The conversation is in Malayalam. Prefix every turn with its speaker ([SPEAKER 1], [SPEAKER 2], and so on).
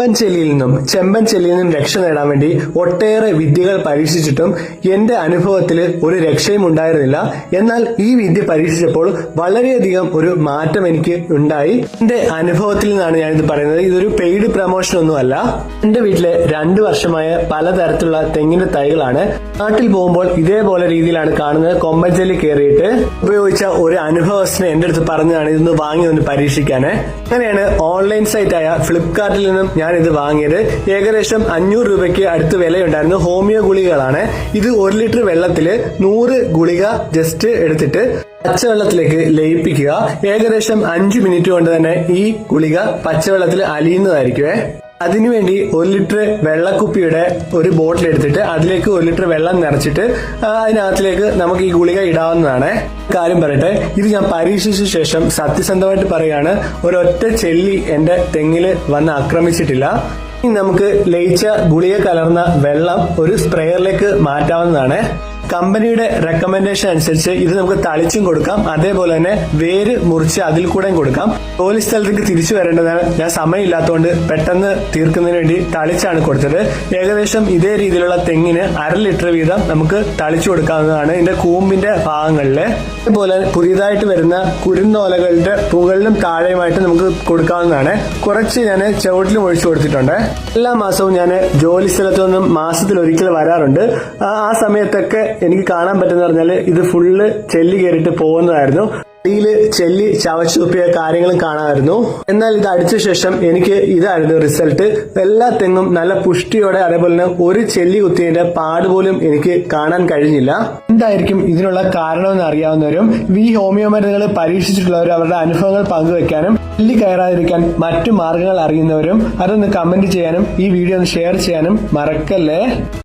[SPEAKER 1] ചെമ്പൻ ചെല്ലിയിൽ നിന്നും ചെമ്പൻ ചെല്ലിയിൽ നിന്നും രക്ഷ നേടാൻ വേണ്ടി ഒട്ടേറെ വിദ്യകൾ പരീക്ഷിച്ചിട്ടും എന്റെ അനുഭവത്തിൽ ഒരു രക്ഷയും ഉണ്ടായിരുന്നില്ല. എന്നാൽ ഈ വിദ്യ പരീക്ഷിച്ചപ്പോൾ വളരെയധികം ഒരു മാറ്റം എനിക്ക് ഉണ്ടായി. എന്റെ അനുഭവത്തിൽ നിന്നാണ് ഞാനിത് പറയുന്നത്. ഇതൊരു പെയ്ഡ് പ്രൊമോഷൻ ഒന്നുമല്ല എന്റെ വീട്ടിലെ രണ്ടു വർഷമായ പലതരത്തിലുള്ള തെങ്ങിന്റെ തൈകളാണ്. നാട്ടിൽ പോകുമ്പോൾ ഇതേപോലെ രീതിയിലാണ് കാണുന്നത്. കൊമ്പൻ ചെല്ലി കയറിയിട്ട് ഉപയോഗിച്ച ഒരു അനുഭവസ്ഥനെ എന്റെ അടുത്ത് പറഞ്ഞതാണ് ഇതൊന്ന് വാങ്ങി ഒന്ന് പരീക്ഷിക്കാൻ അങ്ങനെയാണ് ഓൺലൈൻ സൈറ്റായ ഫ്ലിപ്കാർട്ടിൽ നിന്നും ഞാൻ ഇത് വാങ്ങിയത് ഏകദേശം അഞ്ഞൂറ് രൂപയ്ക്ക് അടുത്ത് വിലയുണ്ടായിരുന്നു ഹോമിയോ ഗുളികകളാണ്. ഇത് ഒരു ലിറ്റർ വെള്ളത്തിൽ നൂറ് ഗുളിക ജസ്റ്റ് എടുത്തിട്ട് പച്ചവെള്ളത്തിലേക്ക് ലയിപ്പിക്കുക. ഏകദേശം അഞ്ചു മിനിറ്റ് കൊണ്ട് തന്നെ ഈ ഗുളിക പച്ചവെള്ളത്തിൽ അലിയുന്നതായിരിക്കുമേ അതിനുവേണ്ടി ഒരു ലിറ്റർ വെള്ളക്കുപ്പിയുടെ ഒരു ബോട്ടിൽ എടുത്തിട്ട് അതിലേക്ക് ഒരു ലിറ്റർ വെള്ളം നിറച്ചിട്ട് അതിനകത്തിലേക്ക് നമുക്ക് ഈ ഗുളിക ഇടാവുന്നതാണ്. കാര്യം പറയട്ടെ ഇത് ഞാൻ പരീക്ഷിച്ച ശേഷം സത്യസന്ധമായിട്ട് പറയുകയാണ് ഒരൊറ്റ ചെല്ലി എന്റെ തെങ്ങിൽ വന്ന് ആക്രമിച്ചിട്ടില്ല. ഇനി നമുക്ക് ലയിച്ച ഗുളിക കലർന്ന വെള്ളം ഒരു സ്പ്രേയറിലേക്ക് മാറ്റാവുന്നതാണ്. കമ്പനിയുടെ റെക്കമെൻഡേഷൻ അനുസരിച്ച് ഇത് നമുക്ക് തളിച്ചും കൊടുക്കാം. അതേപോലെ തന്നെ വേര് മുറിച്ച് അതിൽ കൂടെയും കൊടുക്കാം. ജോലി സ്ഥലത്തേക്ക് തിരിച്ചു വരേണ്ടതാണ്. ഞാൻ സമയമില്ലാത്തതുകൊണ്ട് പെട്ടെന്ന് തീർക്കുന്നതിന് വേണ്ടി തളിച്ചാണ് കൊടുത്തത്. ഏകദേശം ഇതേ രീതിയിലുള്ള തെങ്ങിന് അര ലിറ്റർ വീതം നമുക്ക് തളിച്ചു കൊടുക്കാവുന്നതാണ് ഇതിന്റെ കൂമ്പിന്റെ ഭാഗങ്ങളിൽ അതുപോലെ പുതിയതായിട്ട് വരുന്ന കുരുന്നോലകളുടെ പുകളിലും താഴെയുമായിട്ട് നമുക്ക് കൊടുക്കാവുന്നതാണ്. കുറച്ച് ഞാൻ ചുവട്ടിലും ഒഴിച്ചു കൊടുത്തിട്ടുണ്ട്. എല്ലാ മാസവും ഞാൻ ജോലി സ്ഥലത്തു നിന്നും മാസത്തിൽ ഒരിക്കൽ വരാറുണ്ട്. ആ ആ സമയത്തൊക്കെ എനിക്ക് കാണാൻ പറ്റുന്ന പറഞ്ഞാൽ ഇത് ഫുള്ള് ചെല്ലി കയറിയിട്ട് പോകുന്നതായിരുന്നു. അടിയിൽ ചെല്ലി ചവച്ചുപ്പിയ കാര്യങ്ങളും കാണാമായിരുന്നു. എന്നാൽ ഇത് അടിച്ച ശേഷം എനിക്ക് ഇതായിരുന്നു റിസൾട്ട് എല്ലാ തെങ്ങും നല്ല പുഷ്ടിയോടെ അതേപോലെ തന്നെ ഒരു ചെല്ലി കുത്തിയതിന്റെ പാട് പോലും എനിക്ക് കാണാൻ കഴിഞ്ഞില്ല. എന്തായിരിക്കും ഇതിനുള്ള കാരണമെന്ന് അറിയാവുന്നവരും വി ഹോമിയോ മരുന്നുകൾ പരീക്ഷിച്ചിട്ടുള്ളവരും അവരുടെ അനുഭവങ്ങൾ പങ്കുവെക്കാനും ചെല്ലി കയറാതിരിക്കാൻ മറ്റു മാർഗങ്ങൾ അറിയുന്നവരും അതൊന്ന് കമന്റ് ചെയ്യാനും ഈ വീഡിയോ ഒന്ന് ഷെയർ ചെയ്യാനും മറക്കല്ലേ?